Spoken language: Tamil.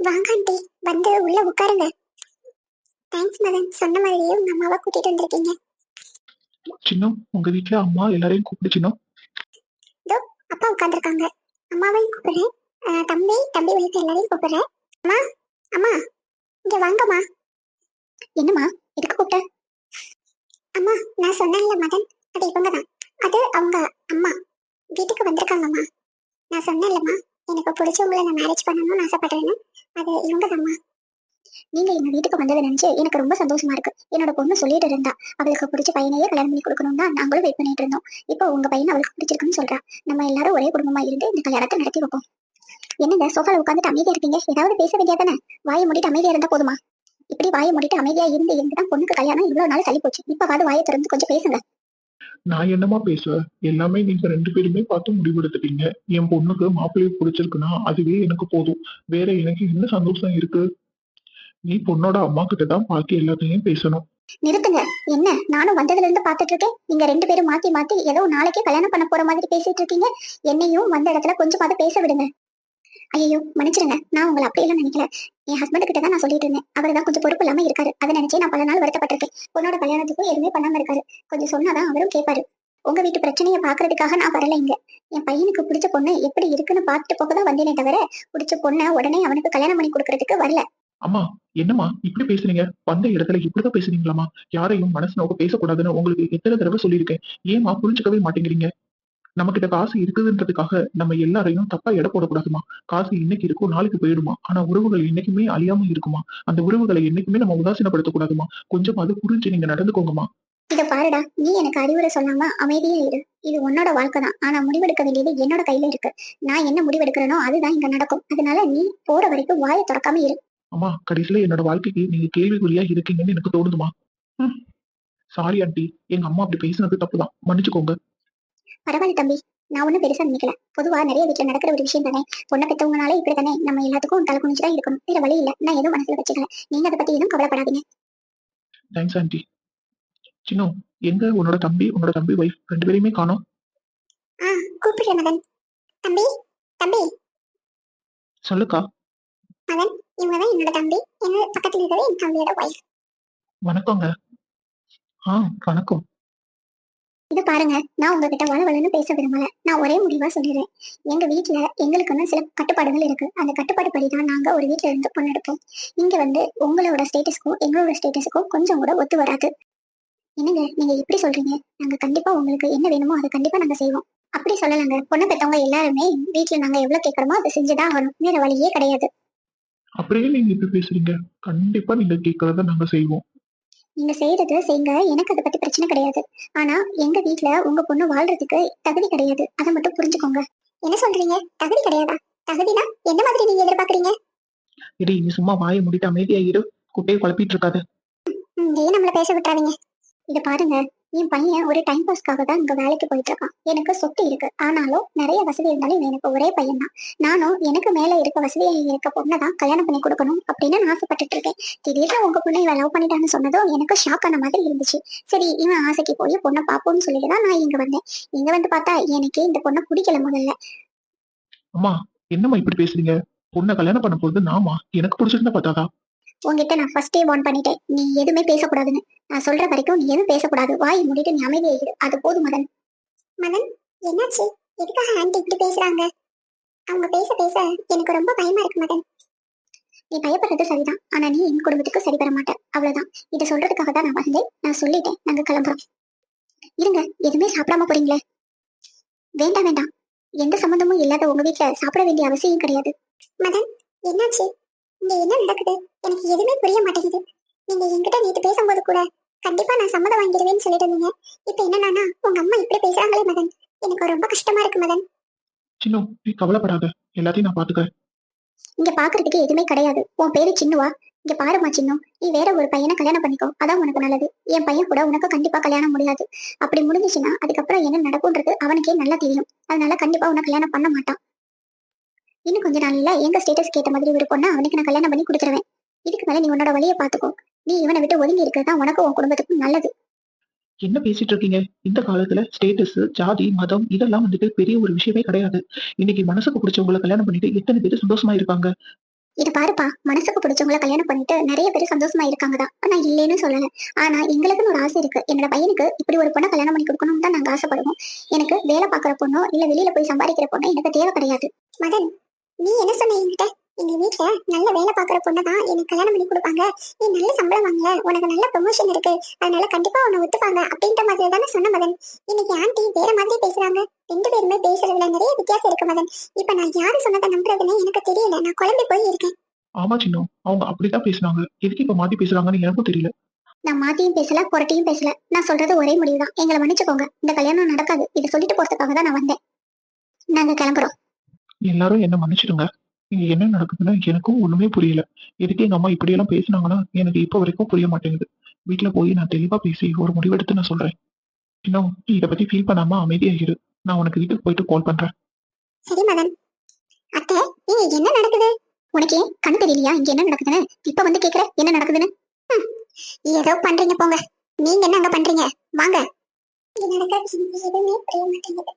வாங்க ஆண்டி வந்து உள்ள உட்காருங்க. தேங்க்ஸ் மதன் சொன்ன மாதிரியே உங்க அம்மாவை கூட்டிட்டு வந்திருக்கீங்க. சின்னம் உங்க வீட்ல அம்மா எல்லாரையும் கூப்பிடு சின்னம் அப்பா உட்காந்துருக்காங்க அம்மாவையும் கூப்பிடுறேன். அஹ், தம்பி தம்பி உள்ளிட்ட எல்லாரையும் கூப்பிடுறேன். அம்மா அம்மா இங்க வாங்கம்மா. என்னம்மா எதுக்கு கூப்பிட்ட? அம்மா நான் சொன்னேன்ல மதன் அது இவங்க தான். அது அவங்க அம்மா. வீட்டுக்கு வந்திருக்காங்கம்மா. நான் சொன்னேன்லம்மா எனக்கு பிடிச்சவங்கள நான் மேரேஜ் பண்ணணும்னு ஆசைப்படுறேன்னு. அது இவங்க நீங்க எங்க வீட்டுக்கு வந்ததை நினைச்சு எனக்கு ரொம்ப சந்தோஷமா இருக்கு. என்னோட பொண்ணு சொல்லிட்டு இருந்தா அவளுக்கு பிடிச்ச பையனையே கல்யாணம் பண்ணி கொடுக்கணும் தான் நாங்களும் வெயிட் பண்ணிட்டு இருந்தோம். இப்போ உங்க பையன் அவளுக்கு பிடிச்சிருக்குன்னு சொல்றா. நம்ம எல்லாரும் ஒரே குடும்பமா இருந்து இந்த கல்யாணத்தை நடத்தி வைப்போம். என்னங்க சோஃபால உட்காந்துட்டு அமைதியா இருக்கீங்க ஏதாவது பேச வேண்டியதானே வாயை மூடிட்டு அமைதியா இருந்தா போதுமா? இப்படி வாயை மூடிட்டு அமைதியா இருந்து இருந்து தான் பொண்ணுக்கு கல்யாணம் இவ்வளவு நாள் தள்ளி போச்சு. இப்பவாது வாயை திறந்து கொஞ்சம் பேசுங்க. நான் என்னமா பேசுவேன் எல்லாமே நீங்க ரெண்டு பேருமே பார்த்து முடிவெடுத்துட்டீங்க. என் பொண்ணுக்கு மாப்பிள்ளையை பிடிச்சிருக்குன்னா அதுவே எனக்கு போதும். வேற எனக்கு என்ன சந்தோஷம் இருக்கு? நீ பொண்ணோட அம்மா கிட்ட தான் பாக்கி எல்லாத்தையும் பேசணும். நிறுத்துங்க. என்ன? நானும் வந்ததுல இருந்து பாத்துட்டு இருக்கேன். நீங்க ரெண்டு பேரும் மாத்தி மாத்தி ஏதோ நாளைக்கே கல்யாணம் பண்ண போற மாதிரி பேசிட்டு இருக்கீங்க. என்னையும் வந்த இடத்துல கொஞ்சமாவது பேச விடுங்க. ஐயோ மன்னிச்சிருங்க. நான் உங்களை அப்படியெல்லாம் நினைக்கல. என் ஹஸ்பண்ட் கிட்ட தான் நான் சொல்லிட்டு இருந்தேன். அவர் தான் கொஞ்சம் பொறுப்பு இல்லாம இருக்காரு. அதை நினைச்சே நான் பல நாள் வருத்தப்பட்டிருக்கேன். பொண்ணோட கல்யாணத்துக்கும் எதுவுமே பண்ணாம இருக்காரு. கொஞ்சம் சொன்னாதான் அவரும் கேட்பாரு. உங்க வீட்டு பிரச்சனையை பாக்குறதுக்காக நான் வரல இங்க. என் பையனுக்கு பிடிச்ச பொண்ணு எப்படி இருக்குன்னு பார்த்துட்டு போக தான் வந்தேனே தவிர பிடிச்ச பொண்ணை உடனே அவனுக்கு கல்யாணம் பண்ணி கொடுக்கறதுக்கு வரல. அம்மா என்னம்மா? இப்படி பேசுறீங்க வந்த இடத்துல இப்படிதான் பேசுறீங்களாமா யாரையும் மனசு நோக்க பேசக்கூடாதுன்னு உங்களுக்கு எத்தனை தடவை சொல்லியிருக்கேன். ஏமா புரிஞ்சுக்கவே மாட்டேங்கிறீங்க? நம்ம கிட்ட காசு இருக்குதுன்றதுக்காக நம்ம எல்லாரையும் தப்பா எடை போடக்கூடாதுமா. காசு இன்னைக்கு இருக்கும் நாளைக்கு போயிடுமா. ஆனா உறவுகள் என்னைக்குமே அழியாம இருக்குமா? அந்த உறவுகளை என்னைக்குமே நம்ம உதாசீனப்படுத்தக்கூடாதுமா? கொஞ்சம் அது புரிஞ்சு நீங்க நடந்துக்கோங்கம்மா. இத பாருடா நீ எனக்கு அறிவுரை சொல்லாம அமைதியா இரு. இது உன்னோட வாழ்க்கை தான். ஆனா முடிவெடுக்க வேண்டியது என்னோட கையில இருக்கு. நான் என்ன முடிவெடுக்கிறேனோ அதுதான் இங்க நடக்கும். அதனால நீ போற வரைக்கும் வாயை திறக்காம இரு. அம்மா கடைசியில என்னோட வாழ்க்கைக்கு நீங்க கேள்விக்குறியா இருக்கீங்கன்னு எனக்கு தோணுதுமா. சாரி ஆண்டி எங்க அம்மா அப்படி பேசினது தப்புதான். மன்னிச்சுக்கோங்க. பரவாயில்ல தம்பி. நான் ஒண்ணும் பெருசா நினைக்கல. பொதுவா நிறைய வீட்டுல நடக்கிற ஒரு விஷயம் தானே. பொண்ணை பெத்தவங்கனாலே இப்படி தானே நம்ம எல்லாத்துக்கும் தலை குனிச்சு தான் இருக்கணும் வேற வழி இல்ல. நான் எதுவும் மனசுல வச்சுக்கல. நீங்க அதை பத்தி எதுவும் கவலைப்படாதீங்க. தேங்க்ஸ் ஆண்டி சின்ன எங்க உன்னோட தம்பி உன்னோட தம்பி ஒய்ஃப் ரெண்டு பேரையுமே காணோம். ஆ கூப்பிடுறேன் மதன் தம்பி தம்பி. சொல்லுக்கா. இவங்க தான் என்னோட தம்பி. என்ன பக்கத்துல இருக்கிறது என் தம்பியோட ஒய்ஃப் வணக்கங்க. ஆ வணக்கம். இது பாருங்க நான் உங்ககிட்ட வளவலன்னு பேச விரும்பல. நான் ஒரே முடிவா சொல்லிடுறேன். எங்க வீட்டுல எங்களுக்குன்னு சில கட்டுப்பாடுகள் இருக்கு. அந்த கட்டுப்பாடு படி தான் நாங்க ஒரு வீட்டுல இருந்து பொண்ணு எடுப்போம் இங்க வந்து உங்களோட ஸ்டேட்டஸ்க்கும் எங்களோட ஸ்டேட்டஸுக்கும் கொஞ்சம் கூட ஒத்து வராது. என்னங்க நீங்க எப்படி சொல்றீங்க? நாங்க கண்டிப்பா உங்களுக்கு என்ன வேணுமோ அதை கண்டிப்பா நாங்க செய்வோம். அப்படி சொல்லலாங்க. பொண்ணு பெற்றவங்க எல்லாருமே வீட்டுல நாங்க எவ்வளவு கேட்கறோமோ அதை செஞ்சுதான் ஆகணும். வேற வழியே கிடையாது. அப்படியே நீங்க இப்படி பேசுறீங்க. கண்டிப்பா நீங்க கேட்கறத நாங்க செய்வோம். நீங்க செய்யறது செய்யுங்க எனக்கு அதை பத்தி பிரச்சனை கிடையாது. ஆனா எங்க வீட்ல உங்க பொண்ணு வாழ்றதுக்கு தகுதி கிடையாது. அதை மட்டும் புரிஞ்சுக்கோங்க. என்ன சொல்றீங்க? தகுதி கிடையாதா? தகுதினா என்ன மாதிரி நீங்க எதிர்பார்க்கறீங்க? இடி நீ சும்மா வாயை மூடிட்டு அமைதியா இரு. குட்டையை குழப்பிட்டு இருக்காத. ஏன் நம்மள பேச விட்டுறாதீங்க. இத பாருங்க. என் பையன் ஒரு டைம் பாஸ்க்காக தான் இங்க வேலைக்கு போயிட்டு இருக்கான் எனக்கு சொத்து இருக்கு. ஆனாலும் நிறைய வசதி இருந்தாலும் எனக்கு ஒரே பையன் தான். நானும் எனக்கு மேல இருக்க வசதி இருக்க பொண்ணை தான் கல்யாணம் பண்ணி கொடுக்கணும் அப்படின்னு நான் ஆசைப்பட்டுட்டு இருக்கேன். திடீர்னு உங்க பொண்ணை இவன் லவ் பண்ணிட்டான்னு சொன்னதும் எனக்கு ஷாக் ஆன மாதிரி இருந்துச்சு. சரி இவன் ஆசைக்கு போய் பொண்ணை பார்ப்போம்னு சொல்லிட்டு தான் நான் இங்க வந்தேன். இங்க வந்து பார்த்தா எனக்கு இந்த பொண்ணை பிடிக்கல முதல்ல. அம்மா என்னம்மா இப்படி பேசுறீங்க? பொண்ணை கல்யாணம் பண்ண போறது நாமா எனக்கு பிடிச்சிருந்தா பார்த்தாதா உங்ககிட்ட நான் ஃபர்ஸ்டே வார்ன் பண்ணிட்டேன். நீ எதுவுமே பேசக்கூடாதுன்னு. நான் சொல்ற வரைக்கும் நீ எதுவும் பேசக்கூடாது. வாய் முடிட்டு நீ அமைதியா அது போதும் மதன். மதன் என்னாச்சு? எதுக்காக ஆண்டி இப்படி பேசுறாங்க? அவங்க பேச பேச எனக்கு ரொம்ப பயமா இருக்கு மதன். நீ பயப்படுறது சரிதான். ஆனா நீ என் குடும்பத்துக்கு சரி வர மாட்டேன் அவ்வளவுதான். இதை சொல்றதுக்காக தான் நான் வந்தேன். நான் சொல்லிட்டேன். நாங்க கிளம்புறோம். இருங்க. எதுவுமே சாப்பிடாம போறீங்களே? வேண்டாம் வேண்டாம். எந்த சம்மந்தமும் இல்லாத உங்க வீட்டுல சாப்பிட வேண்டிய அவசியம் கிடையாது. மதன் என்னாச்சு? இங்க என்ன நடக்குது? எனக்கு எதுவுமே புரிய மாட்டேங்குது. நீங்க என்கிட்ட நேத்து பேசும்போது கூட கண்டிப்பா நான் சம்மதம் வாங்கிடுவேன்னு சொல்லிட்டு இருந்தீங்க. இப்ப என்னன்னா உங்க அம்மா இப்படி பேசுறாங்களே மதன் எனக்கு ரொம்ப கஷ்டமா இருக்கு மதன் சின்ன நீ கவலைப்படாத. எல்லாத்தையும் நான் பாத்துக்கிறேன். இங்க பாக்குறதுக்கு எதுவுமே கிடையாது. உன் பேரு சின்னுவா. இங்க பாருமா சின்னம் நீ வேற ஒரு பையனை கல்யாணம் பண்ணிக்கோ. அதான் உனக்கு நல்லது. என் பையன் கூட உனக்கு கண்டிப்பா கல்யாணம் முடியாது. அப்படி முடிஞ்சுச்சுன்னா அதுக்கப்புறம் என்ன நடக்கும்ன்றது அவனுக்கே நல்லா தெரியும். அதனால கண்டிப்பா உனக்கு கல்யாணம் பண்ண மாட்டான். இன்னும் கொஞ்ச நாள்ல எங்க ஸ்டேட்டஸ்க்கு ஏத்த மாதிரி பொண்ணை அவனுக்கு நான் கல்யாணம் பண்ணி கொடுத்துருவேன். இதுக்கு மேல நீ உன்னோட வழியை பாத்துக்கோ நீ இவனை விட்டு ஒதுங்கி இருக்கிறது தான் உனக்கும் உன் குடும்பத்துக்கும் நல்லது. என்ன பேசிட்டு இருக்கீங்க? இந்த காலத்துல ஸ்டேட்டஸ் ஜாதி மதம் இதெல்லாம் வந்துட்டு பெரிய ஒரு விஷயமே கிடையாது. இன்னைக்கு மனசுக்கு பிடிச்சவங்களை கல்யாணம் பண்ணிட்டு எத்தனை பேர் சந்தோஷமா இருக்காங்க இது பாருப்பா மனசுக்கு பிடிச்சவங்கள கல்யாணம் பண்ணிட்டு நிறைய பேர் சந்தோஷமா இருக்காங்க தான். நான் இல்லைன்னு சொல்லல. ஆனா எங்களுக்குன்னு ஒரு ஆசை இருக்கு. என்னோட பையனுக்கு இப்படி ஒரு பொண்ணை கல்யாணம் பண்ணி கொடுக்கணும்னு தான் நாங்க ஆசைப்படுவோம். எனக்கு வேலை பார்க்குற பொண்ணோ இல்ல வெளியில போய் சம்பாதிக்கிற பொண்ணோ எனக்கு தேவை கிடையாது. மதன் நீ என்ன சொன்ன என்கிட்ட? எங்க வீட்ல நல்ல வேலை பார்க்குற பொண்ணை தான் எனக்கு கல்யாணம் பண்ணி கொடுப்பாங்க. நீ நல்ல சம்பளம் வாங்கல உனக்கு நல்ல ப்ரொமோஷன் இருக்கு. அதனால கண்டிப்பா உன்னை ஒத்துப்பாங்க அப்படின்ற மாதிரி தானே சொன்ன மதன் இன்னைக்கு ஆண்டி வேற மாதிரி பேசுறாங்க. ரெண்டு பேருமே பேசுறதுல நிறைய வித்தியாசம் இருக்கு மதன் இப்ப நான் யாரு சொன்னதை நம்புறதுன்னு எனக்கு தெரியல. நான் குழம்பி போய் இருக்கேன். ஆமா சின்ன. அவங்க அப்படித்தான் பேசுனாங்க. எதுக்கு இப்ப மாத்தி பேசுறாங்கன்னு எனக்கும் தெரியல. நான் மாத்தியும் பேசல புரட்டியும் பேசல. நான் சொல்றது ஒரே முடிவுதான். எங்களை மன்னிச்சுக்கோங்க. இந்த கல்யாணம் நடக்காது. இதை சொல்லிட்டு போறதுக்காக தான் நான் வந்தேன். நாங்க கிளம்புறோம். எல்லாரும் என்ன மன்னிச்சிடுங்க. இங்க என்ன நடக்குதுன்னு எனக்கும் ஒண்ணுமே புரியல. எதுக்கு எங்க அம்மா இப்படி எல்லாம் பேசினாங்கன்னா எனக்கு இப்ப வரைக்கும் புரிய மாட்டேங்குது. வீட்டுல போய் நான் தெளிவா பேசி ஒரு முடிவெடுத்து நான் சொல்றேன். இன்னும் நீ இதை பத்தி ஃபீல் பண்ணாம அமைதியா இரு நான் உனக்கு வீட்டுக்கு போயிட்டு கால் பண்றேன். சரி மதன். அத்தை இங்க என்ன நடக்குது? உனக்கு ஏன் கண்ணு தெரியலையா? இங்க என்ன நடக்குதுன்னு? இப்ப வந்து கேக்குற? என்ன நடக்குதுன்னு? ஏதோ பண்றீங்க போங்க. நீங்க என்ன அங்க பண்றீங்க? வாங்க. எதுவுமே புரிய மாட்டேங்குது.